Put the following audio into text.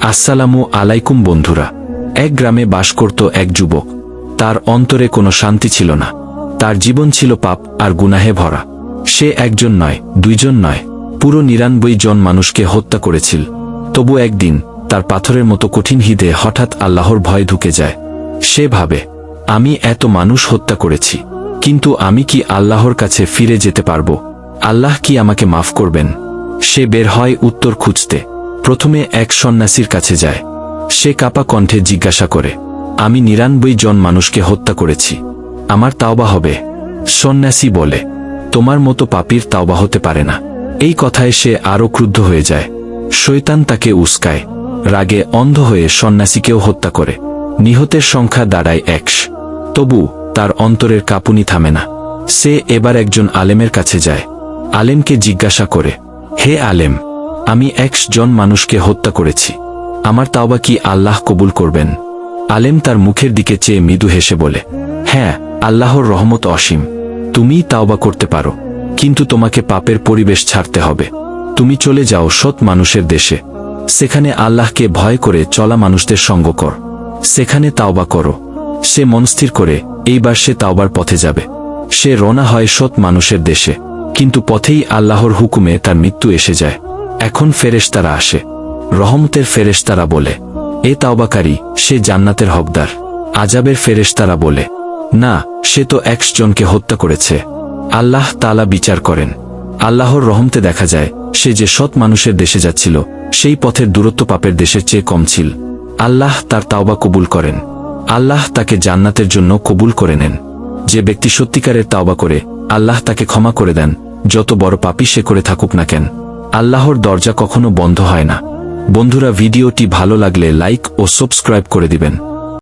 আসসালামু আলাইকুম বন্ধুরা। এক গ্রামে বাস করত এক যুবক। তার অন্তরে কোনো শান্তি ছিল না। তার জীবন ছিল পাপ আর গুনাহে ভরা। সে একজন নয়, দুইজন নয়। পুরো নিরানব্বই জন মানুষকে হত্যা করেছিল। তবু একদিন তার পাথরের মতো কঠিন হৃদে হঠাৎ আল্লাহর ভয় ঢুকে যায়। সে ভাবে, আমি এত মানুষ হত্যা করেছি, কিন্তু আমি কি আল্লাহর কাছে ফিরে যেতে পারব? আল্লাহ কি আমাকে মাফ করবেন? সে বের হয় উত্তর খুঁজতে। প্রথমে এক সন্ন্যাসীর কাছে যায়। সে কাপা কণ্ঠে জিজ্ঞাসা করে, আমি নিরানব্বই জন মানুষকে হত্যা করেছি। আমার তাওবা হবে? সন্ন্যাসী বলে, তোমার মতো পাপির তাওবা হতে পারে না। এই কথায় সে আরও ক্রুদ্ধ হয়ে যায়। শৈতান তাকে উস্কায়। রাগে অন্ধ হয়ে সন্ন্যাসীকেও হত্যা করে। নিহতের সংখ্যা দাঁড়ায় একশ। তবু তার অন্তরের কাঁপুনি থামে না। সে এবার একজন আলেমের কাছে যায়। আলেমকে জিজ্ঞাসা করে, হে আলেম আমি একশ জন মানুষকে হত্যা করেছি। আমার তাওবা কি আল্লাহ কবুল করবেন? আলেম তার মুখের দিকে চেয়ে মৃদু হেসে বলে হ্যাঁ আল্লাহর রহমত অসীম। তুমিই তাওবা করতে পারো, কিন্তু তোমাকে পাপের পরিবেশ ছাড়তে হবে। তুমি চলে যাও সৎ মানুষের দেশে। সেখানে আল্লাহকে ভয় করে চলা মানুষদের সঙ্গ কর। সেখানে তাওবা করো। সে মনস্থির করে, এইবার সে তাওবার পথে যাবে। সে রওনা হয় সৎ মানুষের দেশে, কিন্তু পথেই আল্লাহর হুকুমে তার মৃত্যু এসে যায়। এখন ফেরেশতারা আসে। রহমতের ফেরেশতারা বলে, এ তাওবাকারী, সে জান্নাতের হকদার। আজাবের ফেরেশতারা বলে, না, সে তো একজনকে হত্যা করেছে। আল্লাহ তালা বিচার করেন। আল্লাহর রহমতে দেখা যায়, সে যে সৎ মানুষের দেশে যাচ্ছিল, সেই পথের দূরত্ব পাপের দেশের চেয়ে কম ছিল। আল্লাহ তার তাওবা কবুল করেন। আল্লাহ তাকে জান্নাতের জন্য কবুল করে নেন। যে ব্যক্তি সত্যিকারের তাওবা করে, আল্লাহ তাকে ক্ষমা করে দেন, যত বড় পাপি সে করে থাকুক না কেন। আল্লাহর দরজা কখনো বন্ধ হয় না। বন্ধুরা, ভিডিওটি ভালো লাগলে লাইক ও সাবস্ক্রাইব করে দিবেন।